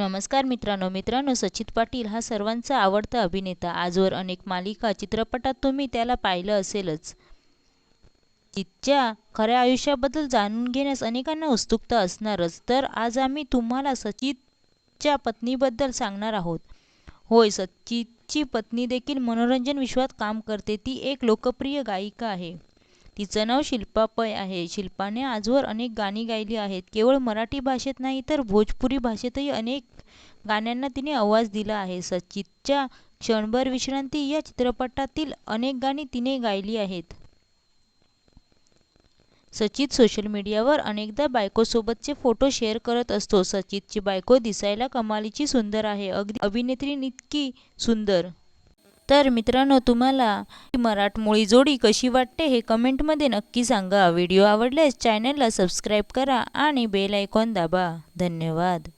नमस्कार मित्रांनो मित्रांनो सचित पाटील हा सर्वांचा आवडता अभिनेता. आजवर अनेक मालिका चित्रपटात तुम्ही त्याला पाहिलं असेलच. तिच्या खऱ्या आयुष्याबद्दल जाणून घेण्यास अनेकांना उत्सुकता असणारच. तर आज आम्ही तुम्हाला सचितच्या पत्नीबद्दल सांगणार आहोत. होय सचितची पत्नी देखील मनोरंजन विश्वात काम करते. ती एक लोकप्रिय गायिका आहे. तिचं नाव शिल्पा पै आहे. शिल्पाने आजवर अनेक गाणी गायली आहेत. केवळ मराठी भाषेत नाही तर भोजपुरी भाषेतही अनेक गाण्यांना तिने आवाज दिला आहे. सचितच्या क्षणभर विश्रांती या चित्रपटातील अनेक गाणी तिने गायली आहेत. सचित सोशल मीडियावर अनेकदा बायकोसोबतचे फोटो शेअर करत असतो. सचितची बायको दिसायला कमालीची सुंदर आहे. अगदी अभिनेत्रीइतकी सुंदर. तर मित्रांनो तुम्हाला मराठमोळी जोडी कशी वाटते हे कमेंटमध्ये नक्की सांगा. व्हिडिओ आवडल्यास चॅनलला सबस्क्राईब करा आणि बेल आयकॉन दाबा. धन्यवाद.